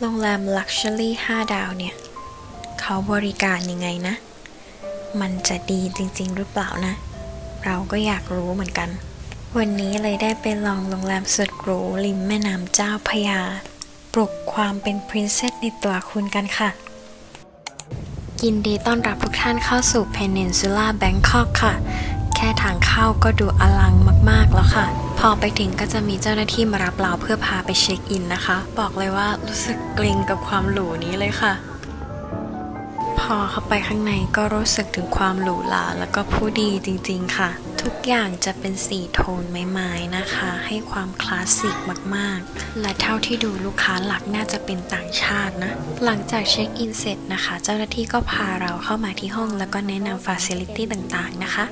โรงแรม Luxury 5ดาวเนี่ย เขาบริการยังไงนะ มันจะดีจริง ๆ หรือเปล่านะ เราก็อยากรู้เหมือนกัน วันนี้เลยได้ไปลองโรงแรมสุดหรูริมแม่น้ำเจ้าพยา ปลุกความเป็นพรินเซสในตัวคุณกันค่ะ ยินดีต้อนรับทุกท่านเข้าสู่ Peninsula Bangkok ค่ะ ค่ทางเข้าก็ดูอลังมาก ๆ แล้วค่ะ พอไปถึงก็จะมีเจ้าหน้าที่มารับเราเพื่อพาไปเช็คอินนะคะ บอกเลยว่ารู้สึกเกรงกับความหรูนี้เลยค่ะ พอเข้าไปข้างในก็รู้สึกถึงความหรูหราแล้วก็ผู้ดีจริง ๆ ค่ะ ทุกอย่างจะเป็นสีโทนไม้ๆนะคะ ให้ความคลาสสิกมากๆ และเท่าที่ดูลูกค้าหลักน่าจะเป็นต่างชาตินะ หลังจากเช็คอินเสร็จนะคะ เจ้าหน้าที่ก็พาเราเข้ามาที่ห้องแล้วก็แนะนำฟ a ซิลิตี้ต่างๆนะคะ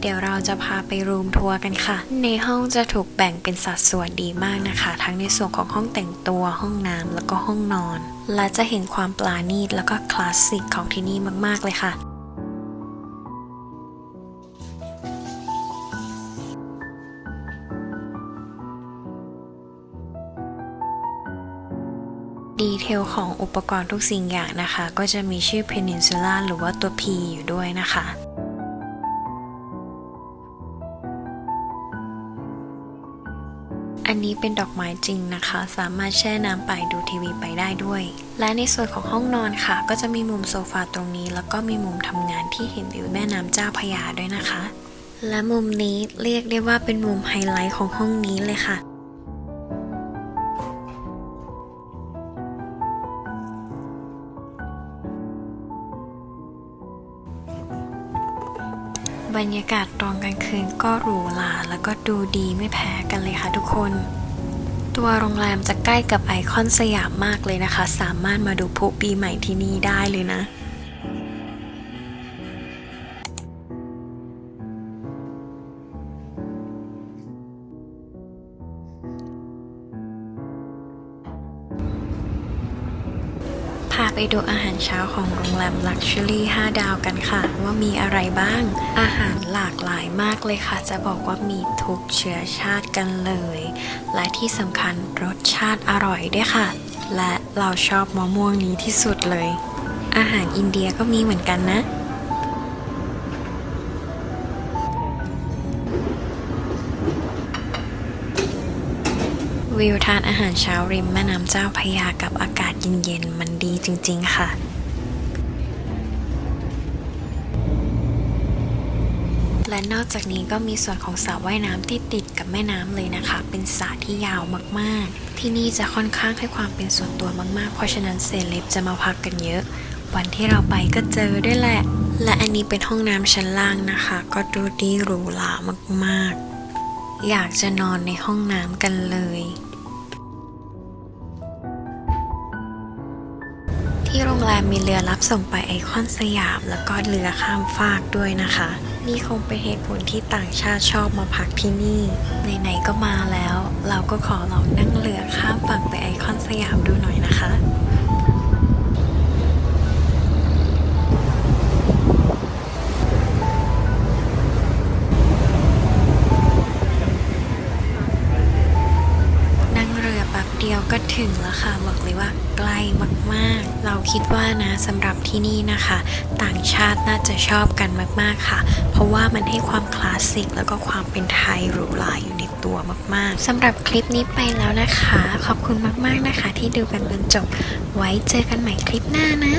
เดี๋ยวเราจะพาไปรูมทัวร์กันค่ะ ในห้องจะถูกแบ่งเป็นสัดส่วนดีมากนะคะ ทั้งในส่วนของห้องแต่งตัวห้องน้ำแล้วก็ห้องนอน และจะเห็นความปราณีตแล้วก็คลาสสิกของที่นี่มากๆเลยค่ะดีเทลของอุปกรณ์ทุกสิ่งอย่างนะคะ ก็จะมีชื่อ Peninsula หรือว่าตัว P อยู่ด้วยนะคะ อันนี้เป็นดอกไม้จริงนะคะ สามารถแช่น้ำไปดูทีวีไปได้ด้วย และในส่วนของห้องนอนค่ะ ก็จะมีมุมโซฟาตรงนี้ แล้วก็มีมุมทำงานที่เห็นวิวแม่น้ำเจ้าพยาด้วยนะคะ และมุมนี้เรียกได้ว่าเป็นมุมไฮไลท์ของห้องนี้เลยค่ะ บรรยากาศตอนกลางคืนก็หรูหราแล้วก็ดูดีไม่แพ้กันเลยค่ะทุกคน ตัวโรงแรมจะใกล้กับไอคอนสยามมากเลยนะคะ สามารถมาดูพลุปีใหม่ที่นี่ได้เลยนะ ไปดูอาหารเช้าของโรงแรม Luxury 5ดาวกันค่ะ ว่ามีอะไรบ้าง อาหารหลากหลายมากเลยค่ะ จะบอกว่ามีทุกเชื้อชาติกันเลย และที่สำคัญรสชาติอร่อยด้วยค่ะ และเราชอบมะม่วงนี้ที่สุดเลย อาหารอินเดียก็มีเหมือนกันนะ วิวทานอาหารเช้าริมแม่น้ำเจ้าพยากับอากาศเย็นๆ มันดีจริง ๆ ค่ะและนอกจากนี้ก็มีส่วนของสระว่ายน้ำที่ติดกับแม่น้ำเลยนะคะ เป็นสระที่ยาวมากๆ ที่นี่จะค่อนข้างให้ความเป็นส่วนตัวมากๆ เพราะฉะนั้นเซเลบจะมาพักกันเยอะ วันที่เราไปก็เจอด้วยแหละ และอันนี้เป็นห้องน้ำชั้นล่างนะคะ ก็ดูดีหรูหรามากๆ อยากจะนอนในห้องน้ำกันเลย ที่โรงแรมมีเรือรับส่งไปไอคอนสยาม แล้วก็เรือข้ามฟากด้วยนะคะ นี่คงเป็นเหตุผลที่ต่างชาติชอบมาพักที่นี่ ไหนๆก็มาแล้ว เราก็ขอลองนั่งเรือข้ามฝั่งไปไอคอนสยามดูหน่อยนะคะ เดียวก็ถึงแล้วค่ะ บอกเลยว่าใกล้มากๆ เราคิดว่านะสำหรับที่นี่นะคะ ต่างชาติน่าจะชอบกันมากๆค่ะ เพราะว่ามันให้ความคลาสสิกแล้วก็ความเป็นไทยหรูหราอยู่ในตัวมากๆสำหรับคลิปนี้ไปแล้วนะคะ ขอบคุณมากๆนะคะ ที่ดูกันจนจบ ไว้เจอกันใหม่คลิปหน้านะ